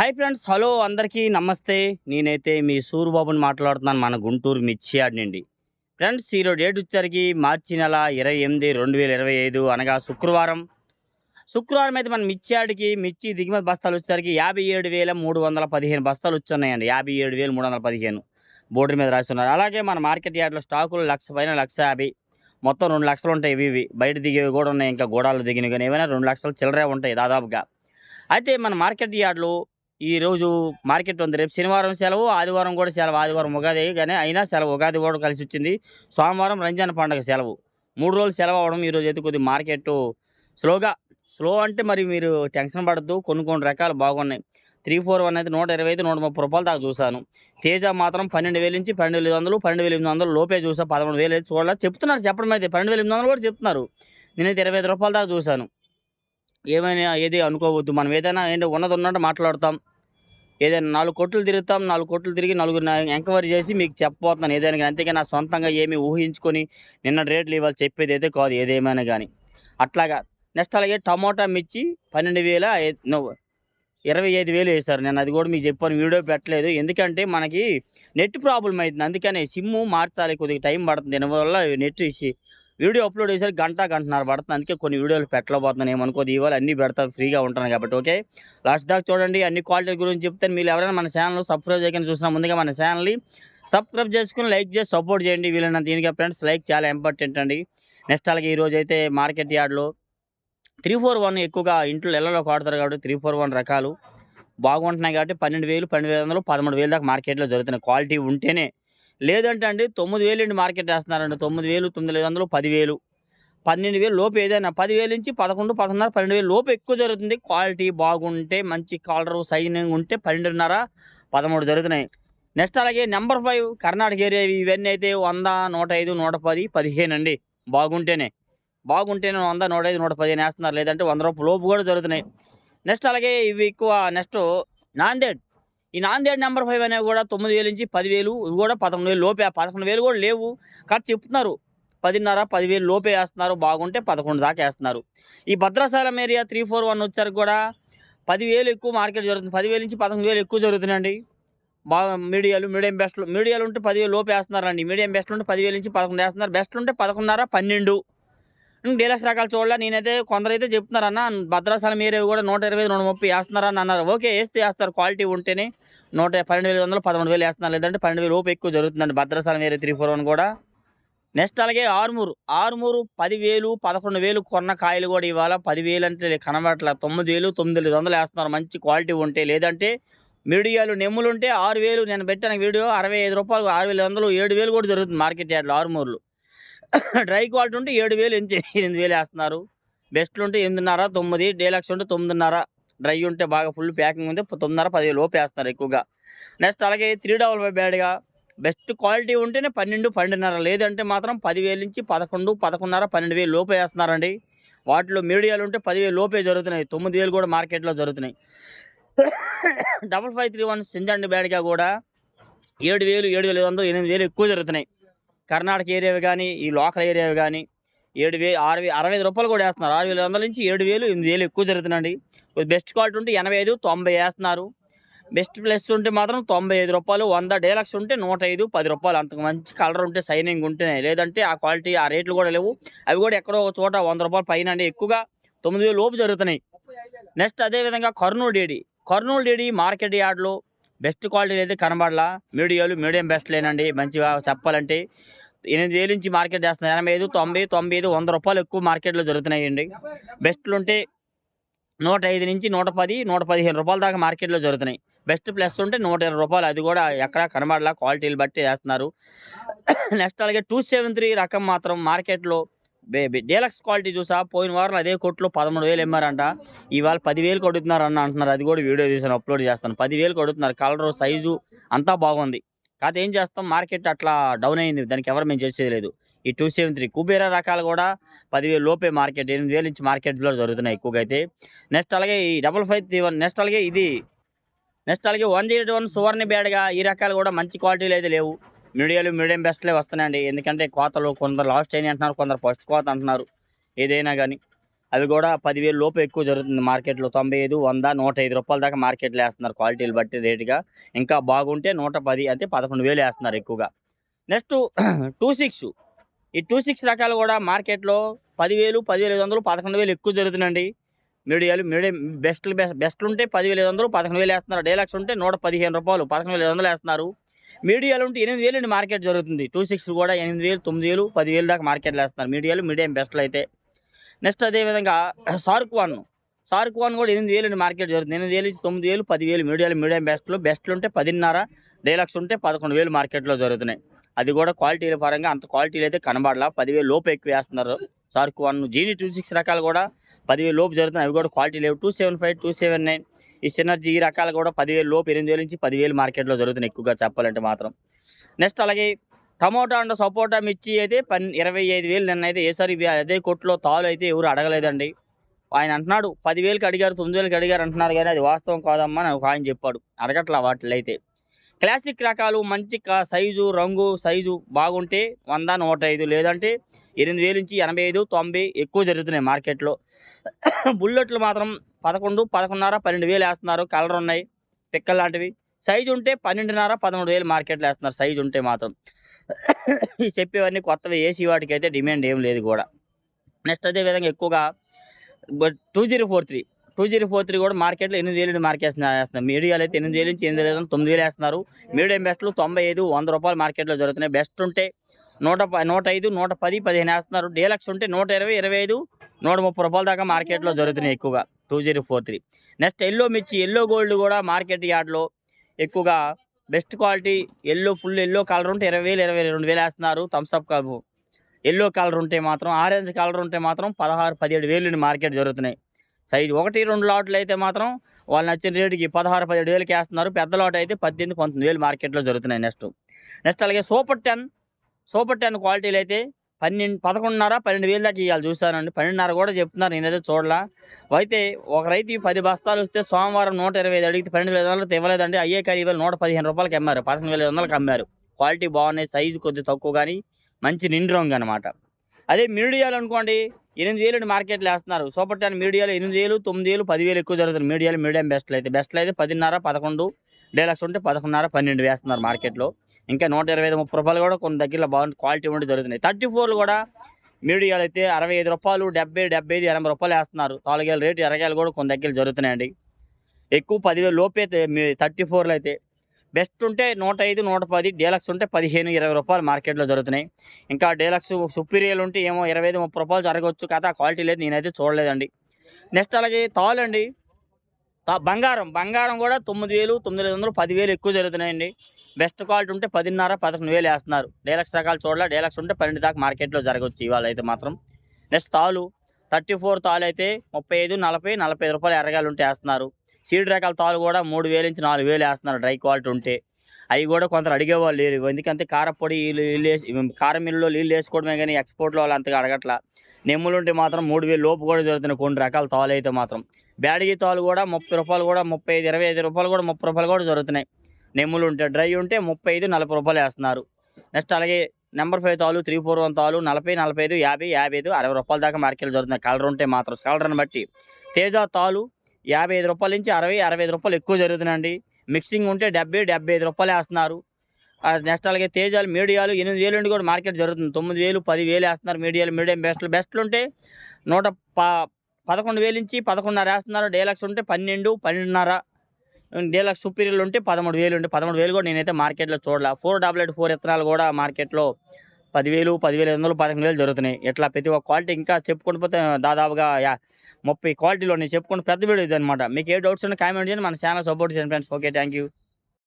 Hi friends hello అందరికీ నమస్తే. నేనైతే మీ సూరిబాబుని మాట్లాడుతున్నాను మన గుంటూరు మిర్చి నుండి. ఫ్రెండ్స్ ఈరోజు డేట్ వచ్చరికి మార్చి నెల ఇరవై ఎనిమిది రెండు వేల ఇరవై ఐదు అనగా శుక్రవారం. శుక్రవారం అయితే మన మిర్చియాడికి మిర్చి దిగుమతి బస్తాలు వచ్చేసరికి యాభై ఏడు వేల మూడు వందల పదిహేను బస్తాలు వచ్చున్నాయండి. యాభై ఏడు వేల మూడు వందల పదిహేను బోర్డు మీద రాస్తున్నారు. అలాగే మన మార్కెట్ యార్డ్లో స్టాకులు లక్ష పైన లక్ష యాభై. మొత్తం రెండు లక్షలు ఉంటాయి ఇవి ఇవి. బయట దిగేవి కూడా ఉన్నాయి ఇంకా గోడాలు దిగినవి కానీ ఏమైనా రెండు లక్షలు చిల్లరే ఉంటాయి దాదాపుగా. అయితే మన మార్కెట్ యార్డ్లో ఈరోజు మార్కెట్ ఉంది. రేపు శనివారం సెలవు ఆదివారం కూడా సెలవు. ఆదివారం ఉగాది కానీ అయినా సెలవు. ఉగాది కూడా కలిసి వచ్చింది. సోమవారం రంజాన్ పండుగ సెలవు. మూడు రోజులు సెలవు అవడం ఈరోజు అయితే కొద్దిగా మార్కెట్ స్లోగా స్లో అంటే మరి మీరు టెన్షన్ పడద్దు. కొన్ని కొన్ని రకాలు బాగున్నాయి. త్రీ ఫోర్ వన్ అయితే నూట ఇరవై ఐదు నూట ముప్పై రూపాయలు దాకా చూశాను. తేజ మాత్రం పన్నెండు వేల నుంచి పన్నెండు వేల వందలు పన్నెండు వేల ఎనిమిది వందలు లోపే చూసా. పదమూడు వేలు అయితే చూడాలి. చెప్తున్నారు చెప్పడం అయితే. పన్నెండు వేల ఎనిమిది వందలు కూడా చెప్తున్నారు. నేనైతే ఇరవై ఐదు రూపాయల దాకా చూశాను. ఏమైనా ఏది అనుకోవద్దు. మనం ఏదైనా ఏంటో ఉన్నది ఉన్నట్టు మాట్లాడతాం. ఏదైనా నాలుగు కోట్లు తిరుగుతాం. నాలుగు కోట్లు తిరిగి నలుగురు ఎంక్వైరీ చేసి మీకు చెప్పబోతున్నాను. ఏదైనా కానీ అంతేగా నా సొంతంగా ఏమి ఊహించుకొని నిన్న రేట్లు ఇవ్వాలి చెప్పేది అయితే కాదు ఏదేమైనా కానీ అట్లాగా నెక్స్ట్ అలాగే టమోటా మిర్చి పన్నెండు వేల ఇరవై ఐదు వేలు వేశారు. నేను అది కూడా మీకు చెప్పాను. వీడియో పెట్టలేదు. ఎందుకంటే మనకి నెట్ ప్రాబ్లం అవుతుంది అందుకనే సిమ్ము మార్చాలి. కొద్దిగా టైం పడుతుంది. దీనివల్ల నెట్ ఇచ్చి వీడియో అప్లోడ్ చేసే గంట గంటన్నర పడుతుంది. అందుకే కొన్ని వీడియోలు పెట్టలేకపోతున్నాను. ఏమనుకోదు ఇవాళ అన్నీ పెడతా ఫ్రీగా ఉంటాను కాబట్టి ఓకే లాస్ట్ దాకా చూడండి అన్ని క్వాలిటీ గురించి చెప్తాను మీరు ఎవరైనా మన ఛానల్ సబ్స్క్రైబ్ చేయకుండా చూసినా ముందుగా మన ఛానల్ని సబ్స్క్రైబ్ చేసుకుని లైక్ చేసి సపోర్ట్ చేయండి. వీళ్ళని దీనికి ఫ్రెండ్స్ లైక్ చాలా ఇంపార్టెంట్ అండి. నెక్స్ట్ అలాగే ఈరోజు అయితే మార్కెట్ యార్డ్లో త్రీ ఫోర్ వన్ ఎక్కువగా ఇంట్లో ఇళ్ళలో వాడతారు కాబట్టి త్రీ ఫోర్ వన్ రకాలు బాగుంటున్నాయి కాబట్టి పన్నెండు వేలు పన్నెండు వేల వందలు పదమూడు వేలు దాకా మార్కెట్లో జరుగుతున్నాయి. క్వాలిటీ ఉంటేనే లేదంటే అండి తొమ్మిది వేలు అండి మార్కెట్ వేస్తున్నారండి. తొమ్మిది వేలు తొమ్మిది వందలు పదివేలు. పన్నెండు వేలు లోపు ఏదైనా పదివేలు నుంచి పదకొండు పదకొండున్నర పన్నెండు వేలు లోపు ఎక్కువ జరుగుతుంది. క్వాలిటీ బాగుంటే మంచి కలర్ సైనింగ్ ఉంటే పన్నెండున్నర పదమూడు జరుగుతున్నాయి. నెక్స్ట్ అలాగే నెంబర్ ఫైవ్ కర్ణాటక ఏరియా ఇవన్నీ అయితే వంద నూట ఐదు నూట పది పదిహేను అండి. బాగుంటేనే. బాగుంటేనే వంద నూట ఐదు నూట పదిహేను వేస్తున్నారు. లేదంటే వంద రూపాయలు లోపు కూడా జరుగుతున్నాయి. నెక్స్ట్ అలాగే ఇవి ఎక్కువ నెక్స్ట్ నాందేడ్. ఈ నాందేడ్ నెంబర్ ఫైవ్ అనేవి కూడా తొమ్మిది వేలు నుంచి పదివేలు ఇవి కూడా పదకొండు వేలు లోపే. పదకొండు వేలు కూడా లేవు. ఖర్చు చెప్తున్నారు. పదిన్నర పదివేలు లోపే వేస్తున్నారు. బాగుంటే పదకొండు దాకా వేస్తున్నారు. ఈ Bhadrachalam area three four one వచ్చారు కూడా పదివేలు ఎక్కువ మార్కెట్ జరుగుతుంది. పదివేలు నుంచి పదకొండు వేలు ఎక్కువ జరుగుతుందండి. బాగా మీడియాలు మీడియం బెస్ట్లు మీడియాలు ఉంటే పదివేలు లోపు వేస్తున్నారండి. మీడియం బెస్ట్ ఉంటే పదివేలు నుంచి పదకొండు వేస్తున్నారు. బెస్ట్ ఉంటే పదకొండున్నర పన్నెండు. డీలక్స్ రకాలు చూడాలి నేనైతే కొందరైతే చెప్తున్నారన్న భద్రాచలం ఏరియా కూడా నూట ఇరవై నూట ముప్పై వేస్తున్నారని అన్నారు. ఓకే వేస్తే వేస్తారు క్వాలిటీ ఉంటేనే నూట పన్నెండు వేల వందలు పదమూడు వేలు వేస్తున్నారు. లేదంటే పన్నెండు వేలు లోపు ఎక్కువ జరుగుతుందండి Bhadrachalam area three four one కూడా. నెక్స్ట్ అలాగే ఆరుమూరు. ఆరుమూరు పదివేలు పదకొండు వేలు కొన్న కాయలు కూడా ఇవాళ పదివేలు అంటే కనబడట్ల. తొమ్మిది వేలు తొమ్మిది వందలు వేస్తున్నారు. మంచి క్వాలిటీ ఉంటే లేదంటే మీడియాలు నెమ్ములు ఉంటే ఆరు వేలు నేను పెట్టాను వీడియో అరవై ఐదు రూపాయలు ఆరు వేల వందలు ఏడు వేలు కూడా జరుగుతుంది మార్కెట్ యార్డ్లో ఆరుమూరులు. డ్రై క్వాలిటీ ఉంటే ఏడు వేలు ఎనిమిది ఎనిమిది వేలు వేస్తున్నారు. బెస్ట్లు ఉంటే ఎనిమిదిన్నర తొమ్మిది డీలక్స్ ఉంటే తొమ్మిదిన్నర డ్రై ఉంటే బాగా ఫుల్ ప్యాకింగ్ ఉంటే తొమ్మిదిన్నర పదివేలు లోపు వేస్తున్నారు ఎక్కువగా. నెక్స్ట్ అలాగే త్రీ డబల్ ఫైవ్ బ్యాడ్గా బెస్ట్ క్వాలిటీ ఉంటేనే పన్నెండు పన్నెండున్నర లేదంటే మాత్రం పదివేలు నుంచి పదకొండు పదకొండున్నర పన్నెండు వేలు లోపే వేస్తున్నారండి. వాటిలో మీడియాలు ఉంటే పదివేలు లోపే జరుగుతున్నాయి. తొమ్మిది వేలు కూడా మార్కెట్లో జరుగుతున్నాయి. డబల్ ఫైవ్ త్రీ వన్ సింజండి బ్యాడ్గా కూడా ఏడు వేలు ఏడు వేల ఐదు వందలు ఎనిమిది వేలు ఎక్కువ జరుగుతున్నాయి. కర్ణాటక ఏరియావి కానీ ఈ లోకల్ ఏరియావి కానీ ఏడు వే ఆరు అరవై ఐదు రూపాయలు కూడా వేస్తున్నారు. ఆరు వేల వందల నుంచి ఏడు వేలు ఎనిమిది వేలు ఎక్కువ జరుగుతుందండి. బెస్ట్ క్వాలిటీ ఉంటే ఎనభై ఐదు తొంభై వేస్తున్నారు. బెస్ట్ ప్లస్ ఉంటే మాత్రం తొంభై ఐదు రూపాయలు వంద డేలక్స్ ఉంటే నూట ఐదు పది రూపాయలు. అంతకు మంచి కలర్ ఉంటే సైనింగ్ ఉంటేనే. లేదంటే ఆ క్వాలిటీ ఆ రేట్లు కూడా లేవు. అవి కూడా ఎక్కడో ఒక చోట వంద రూపాయలు పైన అండి. ఎక్కువగా తొమ్మిది వేలు లోపు జరుగుతున్నాయి. నెక్స్ట్ అదేవిధంగా Kurnool DD. Kurnool DD market యార్డ్లో బెస్ట్ క్వాలిటీ అయితే కనబడలా. మీడియాలు మీడియం బెస్ట్ లేనండి. మంచిగా చెప్పాలంటే ఎనిమిది వేలు నుంచి మార్కెట్ చేస్తున్నాయి ఎనభై ఐదు తొంభై తొంభై ఐదు వంద రూపాయలు ఎక్కువ మార్కెట్లో జరుగుతున్నాయండి. బెస్ట్లు ఉంటే నూట ఐదు నుంచి నూట పది నూట పదిహేను రూపాయల దాకా మార్కెట్లో జరుగుతున్నాయి. బెస్ట్ ప్లస్ ఉంటే నూట ఇరవై రూపాయలు. అది కూడా ఎక్కడ కనబడలా. క్వాలిటీలు బట్టి వేస్తున్నారు నెక్స్ట్ అలాగే టూ సెవెన్ త్రీ రకం మాత్రం మార్కెట్లో డీలక్స్ క్వాలిటీ చూసా. పోయిన వారం అదే కొట్లో పదమూడు వేలు ఇమ్మారంట. ఇవాళ పదివేలు కొడుతున్నారు అన్న అంటున్నారు. అది కూడా వీడియో తీసాను అప్లోడ్ చేస్తాను. పదివేలు కొడుతున్నారు. కలర్ సైజు అంతా బాగుంది. కాకపోతే ఏం చేస్తాం? మార్కెట్ అట్లా డౌన్ అయింది. దానికి ఎవరు మేము చేసేది లేదు. ఈ టూ సెవెన్ త్రీ కుబేరా రకాలు కూడా పదివేలు లోపే మార్కెట్ ఎనిమిది వేలు నుంచి మార్కెట్లో జరుగుతున్నాయి ఎక్కువగా అయితే. నెక్స్ట్ అలాగే ఈ double five three one next అలాగే ఇది. నెక్స్ట్ అలాగే వన్ జీరో వన్ సువర్ణ బ్యాడ్గా ఈ రకాలు కూడా మంచి క్వాలిటీలు అయితే లేవు. మీడియాలు మీడియం బెస్ట్లే వస్తున్నాయండి. ఎందుకంటే కోతలు కొందరు లాస్ట్ అయినాయి అంటున్నారు కొందరు ఫస్ట్ కోత అంటున్నారు. ఏదైనా కానీ. అవి కూడా పదివేలు లోపు ఎక్కువ జరుగుతుంది మార్కెట్లో. తొంభై ఐదు వంద నూట ఐదు రూపాయల దాకా మార్కెట్లో వేస్తున్నారు క్వాలిటీలు బట్టి రేటుగా. ఇంకా బాగుంటే నూట పది అంటే పదకొండు వేలు వేస్తున్నారు ఎక్కువగా. Next two six. ఈ టూ సిక్స్ రకాలు కూడా మార్కెట్లో పదివేలు పదివేల ఐదు వందలు పదకొండు వేలు ఎక్కువ జరుగుతుందండి. మీడియాలు మీడియం బెస్ట్ బెస్ట్ బెస్ట్లు ఉంటే పదివేల ఐదు వందలు పదకొండు వేలు వేస్తున్నారు. డైలాక్స్ ఉంటే నూట పదిహేను రూపాయలు పదకొండు వేల ఐదు వందలు వేస్తున్నారు. మీడియాలు ఉంటే ఎనిమిది వేలు మార్కెట్ జరుగుతుంది. టూ సిక్స్ కూడా ఎనిమిది వేలు తొమ్మిది వేలు పదివేలు దాకా మార్కెట్లో వేస్తున్నారు. మీడియాలు మీడియం బెస్ట్లు అయితే. నెక్స్ట్ అదేవిధంగా సార్క్ వన్ సార్క్ వన్ కూడా ఎనిమిది వేలు మార్కెట్ జరుగుతుంది. ఎనిమిది వేలు తొమ్మిది వేలు పదివేలు మీడియాలు మీడియం బెస్ట్లు బెస్ట్లు ఉంటే పదిన్నర డైలాక్స్ ఉంటే పదకొండు వేలు మార్కెట్లో జరుగుతున్నాయి. అది కూడా క్వాలిటీల పరంగా అంత క్వాలిటీలు అయితే కనబడలా. పదివేలు లోపు ఎక్కువ వేస్తున్నారు సార్క్ వన్ జీనీ టూ సిక్స్ రకాలు కూడా పదివేలు లోపు జరుగుతున్నాయి. అవి కూడా క్వాలిటీ లేవు. Two seven five two seven nine ఈ సినర్జీ ఈ రకాలు కూడా పదివేలు లోపు ఎనిమిది వేల నుంచి పదివేలు మార్కెట్లో జరుగుతున్నాయి ఎక్కువగా చెప్పాలంటే మాత్రం. నెక్స్ట్ అలాగే టమోటా అండ్ సపోటా మిర్చి అయితే పన్ ఇరవై ఐదు వేలు నిన్న అయితే ఏసారి ఇవి అదే కొట్లో తాలు అయితే ఎవరు అడగలేదండి. ఆయన అంటున్నాడు పదివేలకి అడిగారు తొమ్మిది వేలకి అడిగారు అంటున్నారు కానీ అది వాస్తవం కాదమ్మా అని ఒక ఆయన చెప్పాడు. అడగట్లా వాటిలో అయితే. క్లాసిక్ రకాలు మంచి సైజు రంగు సైజు బాగుంటే వంద నూట ఐదు లేదంటే ఎనిమిది వేలు నుంచి ఎనభై ఐదు తొంభై ఎక్కువ జరుగుతున్నాయి మార్కెట్లో. బుల్లెట్లు మాత్రం పదకొండు పదకొండున్నర పన్నెండు వేలు వేస్తున్నారు. కలర్ ఉన్నాయి పిక్కలు లాంటివి. సైజు ఉంటే పన్నెండున్నర పదమూడు వేలు మార్కెట్లో వేస్తున్నారు. సైజు ఉంటే మాత్రం. చెప్పేవన్నీ కొత్తవి ఏసీ వాటికి అయితే డిమాండ్ ఏం లేదు కూడా. నెక్స్ట్ అదే విధంగా ఎక్కువగా two zero four three. Two zero four three కూడా మార్కెట్లో ఎనిమిది వేలు మార్కెట్ వేస్తున్నారు మీడియాలు అయితే ఎనిమిది వేలు నుంచి ఎనిమిది వేలు తొమ్మిది వేలు వేస్తున్నారు. మీడియం బెస్ట్లు తొంభై ఐదు వంద రూపాయలు మార్కెట్లో జరుగుతున్నాయి బెస్ట్ ఉంటే నూట ప- నూట ఐదు నూట పది పదిహేను వేస్తున్నారు. డీలక్స్ ఉంటే నూట ఇరవై ఇరవై ఐదు నూట ముప్పై రూపాయల దాకా మార్కెట్లో జరుగుతున్నాయి ఎక్కువగా. Two zero four three. Next yellow మిర్చి ఎల్లో గోల్డ్ కూడా మార్కెట్ యార్డ్లో ఎక్కువగా best quality yellow full yellow colour ఉంటే ఇరవై వేలు ఇరవై రెండు వేలు వేస్తున్నారు థమ్స్అప్ కాపు ఎల్లో కలర్ ఉంటే మాత్రం ఆరెంజ్ కలర్ ఉంటే మాత్రం పదహారు పదిహేడు వేలు మార్కెట్ జరుగుతున్నాయి. సైజు ఒకటి రెండు లాట్లు అయితే మాత్రం వాళ్ళు నచ్చిన రేటుకి పదహారు పదిహేడు వేలకి వేస్తున్నారు. పెద్ద లాట్ అయితే పద్దెనిమిది పంతొమ్మిది వేలు మార్కెట్లో జరుగుతున్నాయి నెక్స్ట్ నెక్స్ట్ అలాగే సూపర్ టెన్ సూపర్ టెన్ క్వాలిటీలు అయితే పన్నెండు పదకొండున్నర పన్నెండు వేలు దాకా ఇవ్వాలి చూస్తానండి పన్నెండున్నర కూడా చెప్తున్నారు. నేనైతే చూడలా. అయితే ఒక రైతు పది బస్తాలు వస్తే సోమవారం నూట ఇరవై ఐదు అడిగితే పన్నెండు వేల వందలకి ఇవ్వలేదండి. అయ్యే ఖరీదు నూట పదిహేను రూపాయలకి అమ్మారు. పదకొండు వేల ఐదు వందలకి అమ్మారు. క్వాలిటీ బాగున్నాయి. సైజు కొద్దిగా తక్కువ కానీ మంచి నిండు రంగు అనమాట అదే మీడియాలు అనుకోండి ఎనిమిది వేలు మార్కెట్లో వేస్తున్నారు. సూపర్ టెన్ మీడియాలో ఎనిమిది వేలు తొమ్మిది వేలు పదివేలు ఎక్కువ జరుగుతుంది. మీడియాలు మీడియం బెస్ట్లు అయితే. బెస్ట్లు అయితే పదిన్నర పదకొండు డేలక్స్ ఉంటే పదకొండున్నర పన్నెండు వేస్తున్నారు మార్కెట్లో. ఇంకా నూట ఇరవై ఐదు ముప్పై రూపాయలు కూడా కొన్ని దగ్గర బాగుంది క్వాలిటీ ఉండి జరుగుతున్నాయి థర్టీ ఫోర్లు కూడా మీడియాలు అయితే అరవై ఐదు రూపాయలు డెబ్బై డెబ్బై ఐదు ఎనభై రూపాయలు వేస్తున్నారు. తాలుగేల రేటు ఎరగాయలు కూడా కొన్ని దగ్గర జరుగుతున్నాయండి. ఎక్కువ పదివేలు లోపే థర్టీ ఫోర్లు అయితే బెస్ట్ ఉంటే నూట ఐదు నూట పది డీలక్స్ ఉంటే పదిహేను ఇరవై రూపాయలు మార్కెట్లో జరుగుతున్నాయి. ఇంకా డీలక్స్ సుపీరియల్ ఉంటే ఏమో ఇరవై ఐదు ముప్పై రూపాయలు జరగవచ్చు కదా క్వాలిటీ లేదు నేనైతే చూడలేదండి. నెక్స్ట్ అలాగే తాలు అండి. తా- బంగారం బంగారం కూడా తొమ్మిది వేలు తొమ్మిది వేల వందలు పదివేలు ఎక్కువ జరుగుతున్నాయండి. బెస్ట్ క్వాలిటీ ఉంటే పదిన్నర పదకొండు వేలు వేస్తున్నారు. డీలక్స్ రకాలు చూడాల డీలక్స్ ఉంటే పన్నెండు దాకా మార్కెట్లో జరగవచ్చు ఇవాళ అయితే మాత్రం. నెక్స్ట్ తాలు థర్టీ ఫోర్ తాలు అయితే ముప్పై ఐదు నలభై నలభై ఐదు రూపాయలు ఎరగాలు ఉంటే వేస్తున్నారు. సీడ్ రకాల తాలు కూడా మూడు వేలు నుంచి నాలుగు వేలు వేస్తున్నారు డ్రై క్వాలిటీ ఉంటే. అవి కూడా కొందరు అడిగేవాళ్ళు లేరు. ఎందుకంటే కారపొడి వీళ్ళు వేసి కారం మిల్లులో నీళ్ళు వేసుకోవడమే కానీ ఎక్స్పోర్ట్లో వాళ్ళు అంతగా అడగట్లా. నెమ్ములు ఉంటే మాత్రం మూడు వేలు లోపు కూడా జరుగుతున్నాయి కొన్ని రకాల తాలు అయితే మాత్రం. బ్యాడగి తాలు కూడా ముప్పై రూపాయలు కూడా ముప్పై ఐదు ఇరవై ఐదు రూపాయలు కూడా ముప్పై రూపాయలు కూడా జరుగుతున్నాయి నెమ్ములు ఉంటే డ్రై ఉంటే ముప్పై ఐదు నలభై రూపాయలు వేస్తున్నారు. నెక్స్ట్ అలాగే నెంబర్ ఫైవ్ తాలు త్రీ ఫోర్ వన్ తాలు నలభై నలభై ఐదు యాభై యాభై ఐదు అరవై రూపాయల దాకా మార్కెట్లో జరుగుతున్నాయి కలర్ ఉంటే మాత్రం కలర్ని బట్టి. తేజ తాలు యాభై ఐదు రూపాయల నుంచి అరవై అరవై ఐదు రూపాయలు ఎక్కువ జరుగుతున్నాయండి. మిక్సింగ్ ఉంటే డెబ్బై డెబ్బై ఐదు రూపాయలు వేస్తున్నారు. నెక్స్ట్ అలాగే తేజాలు మీడియాలు ఎనిమిది వేలు నుండి కూడా మార్కెట్ జరుగుతుంది. తొమ్మిది వేలు పది వేలు వేస్తున్నారు మీడియాలు మీడియం బెస్ట్లు. బెస్ట్లు ఉంటే నూట ప పదకొండు వేలు నుంచి పదకొండున్నర వేస్తున్నారు. డేలక్స్ ఉంటే పన్నెండు పన్నెండున్నర. డీలక్స్ సుపీరియర్లు ఉంటే పదమూడు వేలు ఉంటే పదమూడు వేలు కూడా నేనైతే మార్కెట్లో చూడలే. ఫోర్ డబల్ ఎయిట్ ఫోర్ ఇత్తనాలు కూడా మార్కెట్లో పదివేలు పదివేల ఐదు వందలు పదకొండు వేలు జరుగుతున్నాయి. ఇట్లా ప్రతి ఒక్క క్వాలిటీ ఇంకా చెప్పుకుంటూ పోతే దాదాపుగా యా ముప్పై క్వాలిటీలో నేను చెప్పుకుంటూ పెద్ద వీడియో ఇది అనమాట మీకు ఏ డౌట్స్ ఉన్నా కామెంట్ చేయండి. మన ఛానల్ సపోర్ట్ చేయండి ఫ్రెండ్స్ ఓకే థ్యాంక్ యూ